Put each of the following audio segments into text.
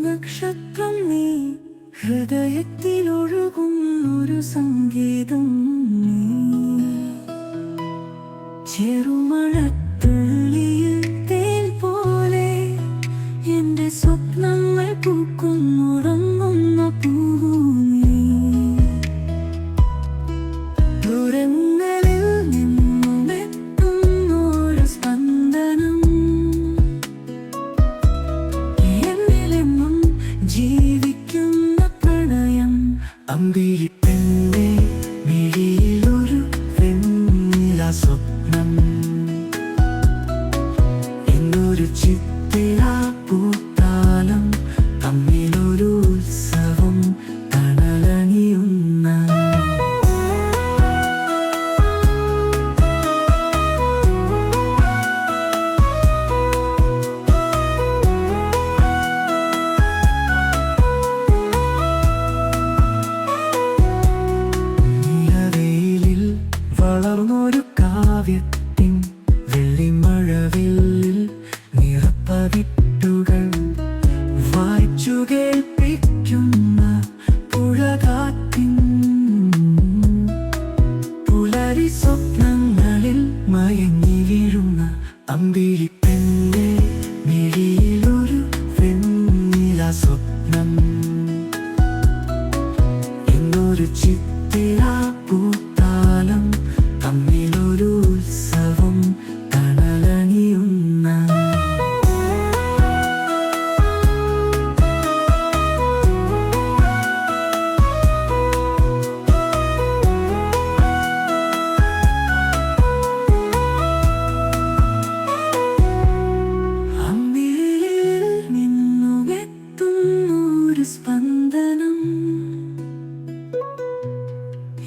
നക്ഷത്രം നീ. ഹൃദയത്തിൽ ഒഴുകുന്നൊരു സംഗീതം സ്വപ്നം. എന്നൊരു ചിത്തിര വളർന്നൊരു കാവ്യത്തിൻ വെള്ളിമഴവില്ലിൽ നിറപ്പവിട്ടുകൾ വായിച്ചു കേൾപ്പിക്കുന്ന പുഴകാത്തിൻ പുലരി സ്വപ്നങ്ങളിൽ മയങ്ങി വീഴുന്ന അമ്പിളി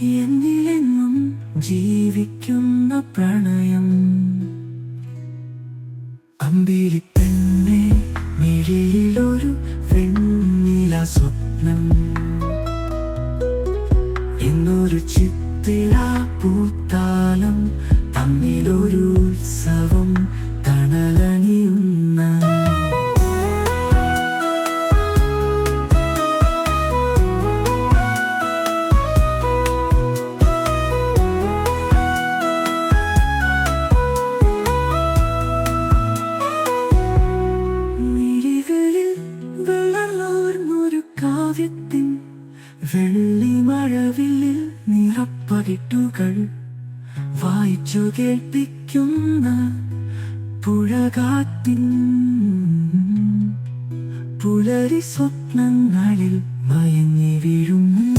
എന്നിലെന്നും ജീവിക്കുന്ന പ്രണയം. അമ്പിളി പെണ്ണെ മിഴിയിലൊരു വെണ്ണില സ്വപ്നം. കാവ്യത്തിൻ വെള്ളിമഴവില്ലിൽ നിറപ്പകിട്ടുകൾ വായിച്ചു കേൾപ്പിക്കുന്ന പുഴകാത്തിൻ പുലരി സ്വപ്നങ്ങളിൽ മയങ്ങി വീഴുന്നു